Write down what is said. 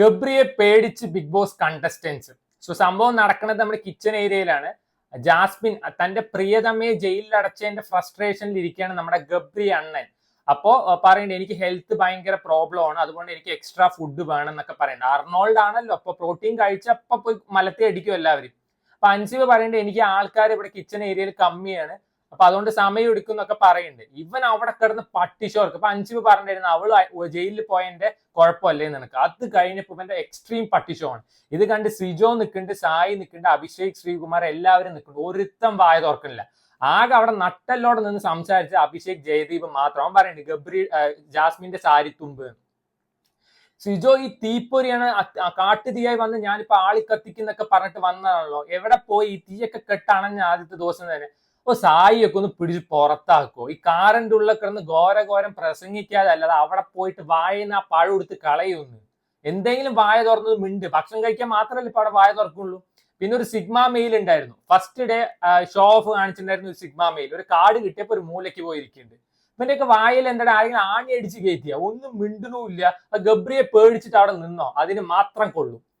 ഗബ്രിയെ പേടിച്ച് big boss contestants so സംഭവം നടക്കുന്നത് നമ്മുടെ കിച്ചൺ ഏരിയയിലാണ് ജാസ്മിൻ തന്റെ പ്രിയതമയെ ജയിലിൽ അടച്ചതിന്റെ ഫ്രസ്ട്രേഷനിൽ ഇരിക്കുകയാണ് നമ്മുടെ ഗബ്രി അണ്ണൻ. അപ്പോ അഹ് പറയുന്നുണ്ട് എനിക്ക് ഹെൽത്ത് ഭയങ്കര പ്രോബ്ലം ആണ്. അതുകൊണ്ട് എനിക്ക് എക്സ്ട്രാ ഫുഡ് വേണം എന്നൊക്കെ പറയുന്നുണ്ട് അർണോൾഡ് ആണല്ലോ അപ്പൊ പ്രോട്ടീൻ കഴിച്ച അപ്പൊ പോയി മലത്തി അടിക്കും എല്ലാവരും. അപ്പൊ അൻസിബ് പറയുന്നുണ്ട് എനിക്ക് ആൾക്കാർ ഇവിടെ കിച്ചൺ ഏരിയയിൽ കമ്മിയാണ്. അപ്പൊ അതുകൊണ്ട് സമയം എടുക്കും എന്നൊക്കെ പറയുന്നുണ്ട്. ഇവൻ അവിടെ കിടന്ന് പട്ടിഷോർക്ക് അപ്പൊ അഞ്ചു പറഞ്ഞിരുന്നു അവൾ ജയിലിൽ പോയതിന്റെ കുഴപ്പമല്ലേ? നിനക്ക് അത് കഴിഞ്ഞപ്പോ ഇവന്റെ എക്സ്ട്രീം പട്ടിഷോ ആണ് ഇത് കണ്ട് സിജോ നിൽക്കുന്നുണ്ട് സായി നിൽക്കുന്നുണ്ട് അഭിഷേക് ശ്രീകുമാർ എല്ലാവരും നിൽക്കുന്നു ഒരുത്തം വായ തുറക്കുന്നില്ല. ആകെ അവിടെ നട്ടല്ലോടെ നിന്ന് സംസാരിച്ച അഭിഷേക് ജയദീപ് മാത്രം. അവൻ പറയുന്നുണ്ട് ഗബ്രി ജാസ്മിന്റെ സാരി സാരിത്തുമ്പ്. സിജോ ഈ തീപ്പൊരിയാണ് കാട്ടു തീയായി വന്ന് ഞാനിപ്പോ ആളി കത്തിക്കുന്നൊക്കെ പറഞ്ഞിട്ട് വന്നതാണല്ലോ. എവിടെ പോയി? ഈ തീയൊക്കെ കെട്ടാണെന്ന് ആദ്യത്തെ ദിവസം തന്നെ. ഓ സായിയൊക്കെ ഒന്ന് പിടിച്ച് പുറത്താക്കോ ഈ കാറിന്റെ ഉള്ളിൽ കിടന്ന് ഘോര ഘോരം പ്രസംഗിക്കാതെ അല്ലാതെ അവിടെ പോയിട്ട് വായന ആ പഴം എടുത്ത് കളയൊന്ന് എന്തെങ്കിലും വായ തുറന്നത് മിണ്ട്. ഭക്ഷണം കഴിക്കാൻ മാത്രമല്ല ഇപ്പൊ അവിടെ വായ തുറക്കുള്ളൂ? പിന്നെ ഒരു സിഗ്മ മെയിൽ ഉണ്ടായിരുന്നു. ഫസ്റ്റ് ഡേ ഷോ ഓഫ് കാണിച്ചിട്ടുണ്ടായിരുന്നു ഒരു സിഗ്മ മെയിൽ ഒരു കാർഡ് കിട്ടിയപ്പോൾ ഒരു മൂലയ്ക്ക് പോയിരിക്കുന്നുണ്ട്. ഇവന്റെയൊക്കെ വായിൽ എന്താണ് ആരെങ്കിലും ആണി അടിച്ച് കയറ്റിയ? ഒന്നും മിണ്ടണമില്ല ഗബ്രിയെ പേടിച്ചിട്ട് അവിടെ നിന്നോ? അതിന് മാത്രം കൊള്ളും.